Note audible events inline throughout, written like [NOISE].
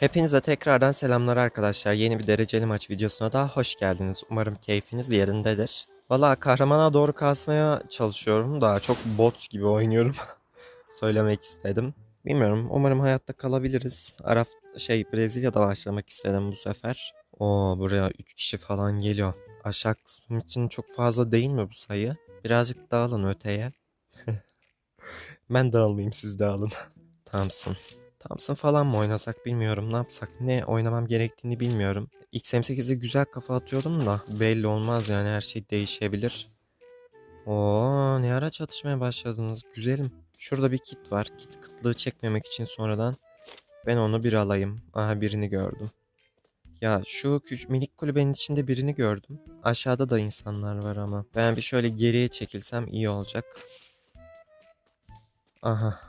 Hepinize tekrardan selamlar arkadaşlar. Yeni bir dereceli maç videosuna daha hoş geldiniz. Umarım keyfiniz yerindedir. Valla kahramana doğru kasmaya çalışıyorum da çok bot gibi oynuyorum. [LAUGHS] Söylemek istedim. Bilmiyorum. Umarım hayatta kalabiliriz. Araf şey Brezilya'da başlamak istedim bu sefer. Oo buraya 3 kişi falan geliyor. Aşağı kısmı için çok fazla değil mi bu sayı? Birazcık dağılın öteye. [LAUGHS] ben dağılmayayım siz dağılın. [LAUGHS] Thompson. Thompson falan mı oynasak bilmiyorum. Ne yapsak? Ne oynamam gerektiğini bilmiyorum. XM8'i güzel kafa atıyordum da belli olmaz yani her şey değişebilir. Oo ne ara çatışmaya başladınız. Güzelim. Şurada bir kit var. Kit kıtlığı çekmemek için sonradan ben onu bir alayım. Aha birini gördüm. Ya şu küçük minik kulübenin içinde birini gördüm. Aşağıda da insanlar var ama. Ben bir şöyle geriye çekilsem iyi olacak. Aha.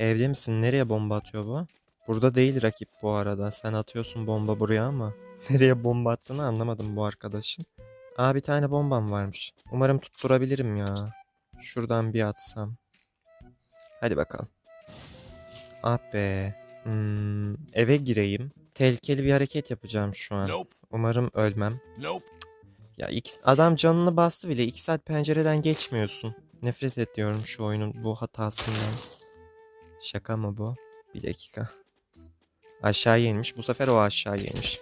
Evde misin? Nereye bomba atıyor bu? Burada değil rakip bu arada. Sen atıyorsun bomba buraya ama. [LAUGHS] Nereye bomba attığını anlamadım bu arkadaşın. Aa bir tane bombam varmış. Umarım tutturabilirim ya. Şuradan bir atsam. Hadi bakalım. Ah be. Hmm, eve gireyim. Tehlikeli bir hareket yapacağım şu an. Nope. Umarım ölmem. Nope. Ya iki- adam canını bastı bile. 2 saat pencereden geçmiyorsun. Nefret ediyorum şu oyunun bu hatasından. Şaka mı bu? Bir dakika. Aşağıya inmiş. Bu sefer o aşağıya inmiş.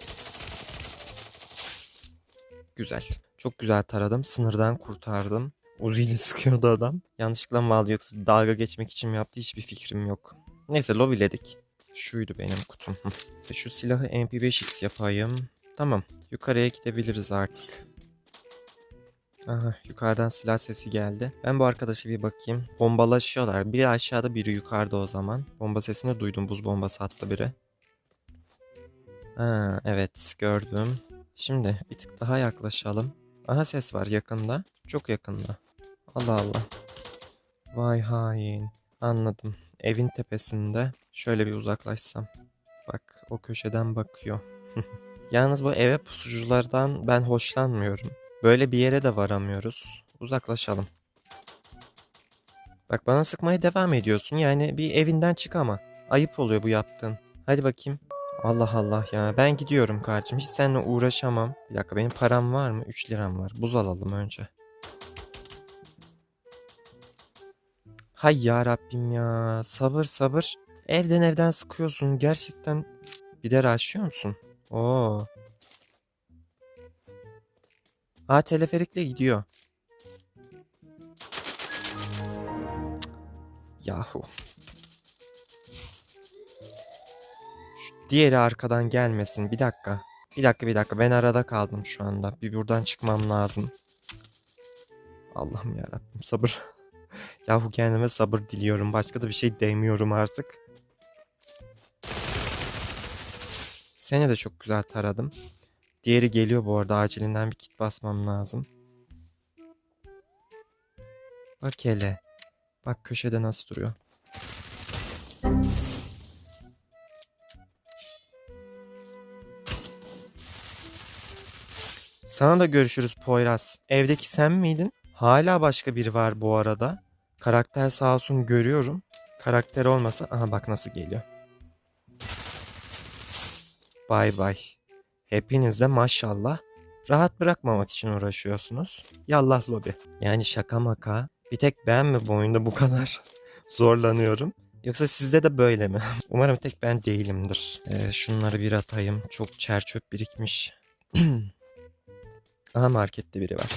Güzel. Çok güzel taradım. Sınırdan kurtardım. Uzi ile sıkıyordu adam. Yanlışlıkla mı aldı yoksa dalga geçmek için mi yaptı hiçbir fikrim yok. Neyse lobiledik. Şuydu benim kutum. Ve Şu silahı MP5X yapayım. Tamam. Yukarıya gidebiliriz artık. Aha yukarıdan silah sesi geldi. Ben bu arkadaşa bir bakayım. Bombalaşıyorlar. Biri aşağıda biri yukarıda o zaman. Bomba sesini duydum. Buz bombası attı biri. Ha evet gördüm. Şimdi bir tık daha yaklaşalım. Aha ses var yakında. Çok yakında. Allah Allah. Vay hain. Anladım. Evin tepesinde. Şöyle bir uzaklaşsam. Bak o köşeden bakıyor. [LAUGHS] Yalnız bu eve pusuculardan ben hoşlanmıyorum. Böyle bir yere de varamıyoruz. Uzaklaşalım. Bak bana sıkmaya devam ediyorsun. Yani bir evinden çık ama. Ayıp oluyor bu yaptığın. Hadi bakayım. Allah Allah ya. Ben gidiyorum kardeşim. Hiç seninle uğraşamam. Bir dakika benim param var mı? 3 liram var. Buz alalım önce. Hay ya Rabbim ya. Sabır sabır. Evden evden sıkıyorsun. Gerçekten bir de raşlıyor musun? Oo. Aa teleferikle gidiyor. Yahu. Şu diğeri arkadan gelmesin. Bir dakika. Bir dakika bir dakika. Ben arada kaldım şu anda. Bir buradan çıkmam lazım. Allah'ım yarabbim sabır. [LAUGHS] Yahu kendime sabır diliyorum. Başka da bir şey demiyorum artık. Seni de çok güzel taradım. Diğeri geliyor bu arada. Acilinden bir kit basmam lazım. Bak hele. Bak köşede nasıl duruyor. Sana da görüşürüz Poyraz. Evdeki sen miydin? Hala başka biri var bu arada. Karakter sağ olsun görüyorum. Karakter olmasa... Aha bak nasıl geliyor. Bay bay. Hepiniz de maşallah rahat bırakmamak için uğraşıyorsunuz. Yallah lobi. Yani şaka maka. Bir tek ben mi bu oyunda bu kadar [LAUGHS] zorlanıyorum? Yoksa sizde de böyle mi? [LAUGHS] Umarım tek ben değilimdir. Ee, şunları bir atayım. Çok çer çöp birikmiş. [CLEARS THROAT] Aha markette biri var.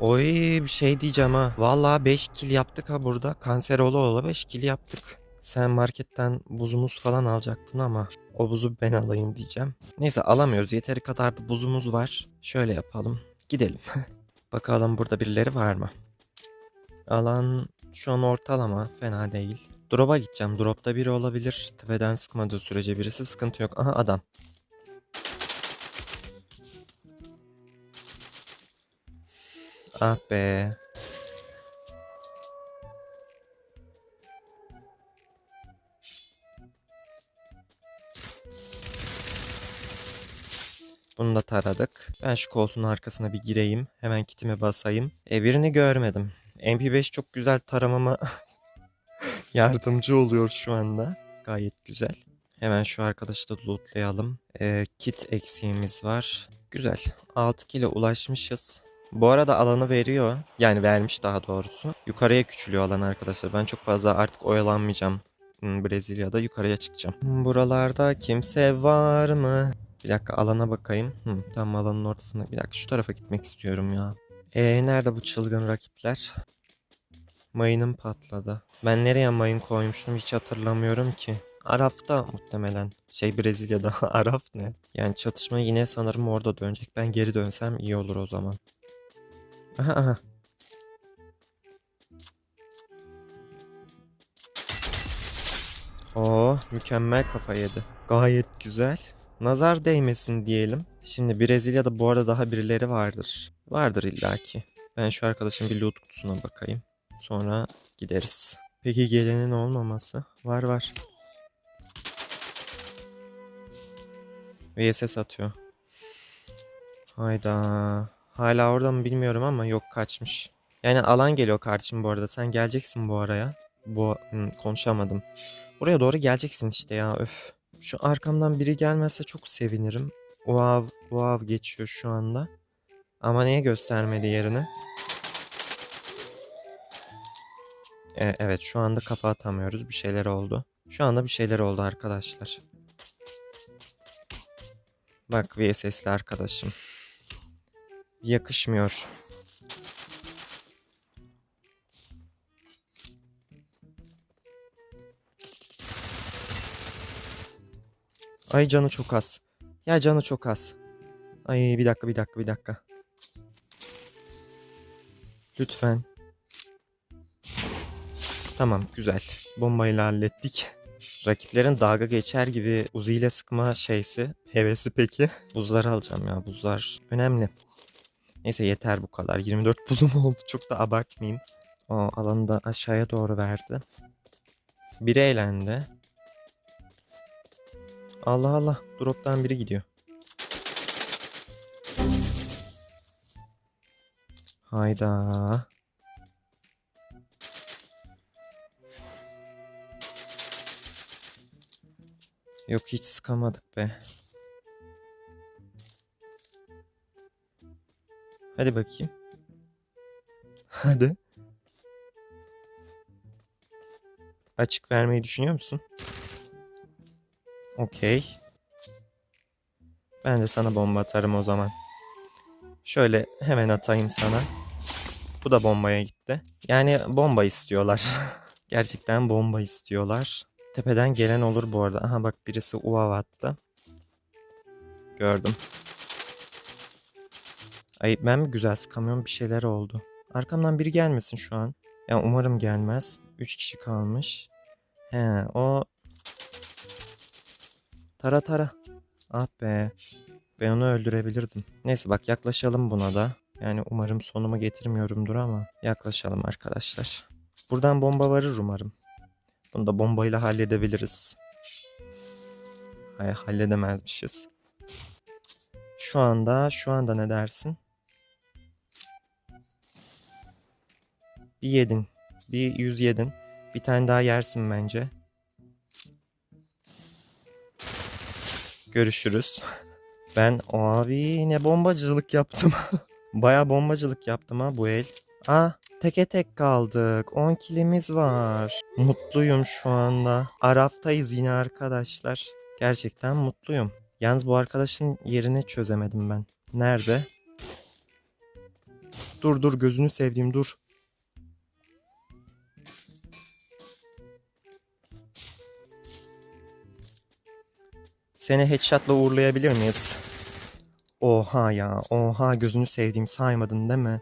Oy bir şey diyeceğim ha. Vallahi 5 kill yaptık ha burada. Kanser ola ola 5 kill yaptık. Sen marketten buzumuz falan alacaktın ama o buzu ben alayım diyeceğim. Neyse alamıyoruz. Yeteri kadar da buzumuz var. Şöyle yapalım. Gidelim. [LAUGHS] Bakalım burada birileri var mı? Alan şu an ortalama. Fena değil. Drop'a gideceğim. Drop'ta biri olabilir. Tepeden sıkmadığı sürece birisi sıkıntı yok. Aha adam. Ah be. Bunu da taradık. Ben şu koltuğun arkasına bir gireyim. Hemen kitime basayım. E birini görmedim. MP5 çok güzel taramama [LAUGHS] yardımcı oluyor şu anda. Gayet güzel. Hemen şu arkadaşı da lootlayalım. Ee, kit eksiğimiz var. Güzel. 6 kilo ulaşmışız. Bu arada alanı veriyor. Yani vermiş daha doğrusu. Yukarıya küçülüyor alan arkadaşlar. Ben çok fazla artık oyalanmayacağım. Hmm, Brezilya'da yukarıya çıkacağım. Buralarda kimse var mı? Bir dakika alana bakayım. Hmm, tam alanın ortasında. Bir dakika şu tarafa gitmek istiyorum ya. Ee, nerede bu çılgın rakipler? Mayınım patladı. Ben nereye mayın koymuştum hiç hatırlamıyorum ki. Araf'ta muhtemelen. Şey Brezilya'da. [LAUGHS] Araf ne? Yani çatışma yine sanırım orada dönecek. Ben geri dönsem iyi olur o zaman. Aha aha. Oo, mükemmel kafa yedi. Gayet güzel. Nazar değmesin diyelim. Şimdi Brezilya'da bu arada daha birileri vardır. Vardır illaki. Ben şu arkadaşın bir loot kutusuna bakayım. Sonra gideriz. Peki gelenin olmaması? Var var. VSS atıyor. Hayda. Hala orada mı bilmiyorum ama yok kaçmış. Yani alan geliyor kardeşim bu arada. Sen geleceksin bu araya. Bu konuşamadım. Buraya doğru geleceksin işte ya öf. Şu arkamdan biri gelmezse çok sevinirim. Uav, uav geçiyor şu anda. Ama niye göstermedi yerini? E, evet şu anda kafa atamıyoruz. Bir şeyler oldu. Şu anda bir şeyler oldu arkadaşlar. Bak VSS'li arkadaşım. Yakışmıyor. Ay canı çok az. Ya canı çok az. Ay bir dakika bir dakika bir dakika. Lütfen. Tamam güzel. Bombayla hallettik. Rakiplerin dalga geçer gibi Uzi ile sıkma şeysi, hevesi peki. Buzları alacağım ya buzlar önemli. Neyse yeter bu kadar. 24 buzum [LAUGHS] oldu çok da abartmayayım. O alanı da aşağıya doğru verdi. Biri eğlendi. Allah Allah droptan biri gidiyor. Hayda. Yok hiç sıkamadık be. Hadi bakayım. [LAUGHS] Hadi. Açık vermeyi düşünüyor musun? Okey. Ben de sana bomba atarım o zaman. Şöyle hemen atayım sana. Bu da bombaya gitti. Yani bomba istiyorlar. [LAUGHS] Gerçekten bomba istiyorlar. Tepeden gelen olur bu arada. Aha bak birisi uav attı. Gördüm. Ay ben mi güzel sıkamıyorum bir şeyler oldu. Arkamdan biri gelmesin şu an. Ya umarım gelmez. 3 kişi kalmış. He o Tara tara. Ah be. Ben onu öldürebilirdim. Neyse bak yaklaşalım buna da. Yani umarım sonumu getirmiyorumdur ama yaklaşalım arkadaşlar. Buradan bomba varır umarım. Bunu da bombayla halledebiliriz. Hayır halledemezmişiz. Şu anda şu anda ne dersin? Bir yedin. Bir yüz yedin. Bir tane daha yersin bence. Görüşürüz. Ben abi ne bombacılık yaptım. [LAUGHS] Baya bombacılık yaptım ha bu el. Ah teke tek kaldık. 10 kilimiz var. Mutluyum şu anda. Araftayız yine arkadaşlar. Gerçekten mutluyum. Yalnız bu arkadaşın yerini çözemedim ben. Nerede? Dur dur gözünü sevdiğim dur. Seni headshot'la uğurlayabilir miyiz? Oha ya, oha gözünü sevdiğim saymadın değil mi?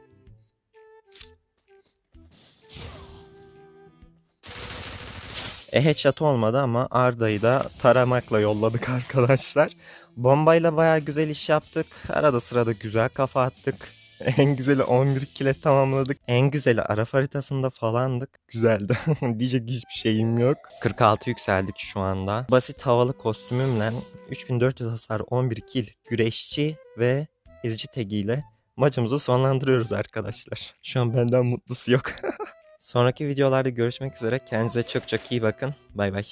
E headshot olmadı ama Arda'yı da taramakla yolladık [LAUGHS] arkadaşlar. Bombayla baya güzel iş yaptık. Arada sırada güzel kafa attık. [LAUGHS] En güzeli 11 kile tamamladık. En güzeli Araf haritasında falandık. Güzeldi. [LAUGHS] Diyecek hiçbir şeyim yok. 46 yükseldik şu anda. Basit havalı kostümümle 3400 hasar 11 kill güreşçi ve ezici tagiyle maçımızı sonlandırıyoruz arkadaşlar. Şu an benden mutlusu yok. [LAUGHS] Sonraki videolarda görüşmek üzere. Kendinize çok çok iyi bakın. Bay bay.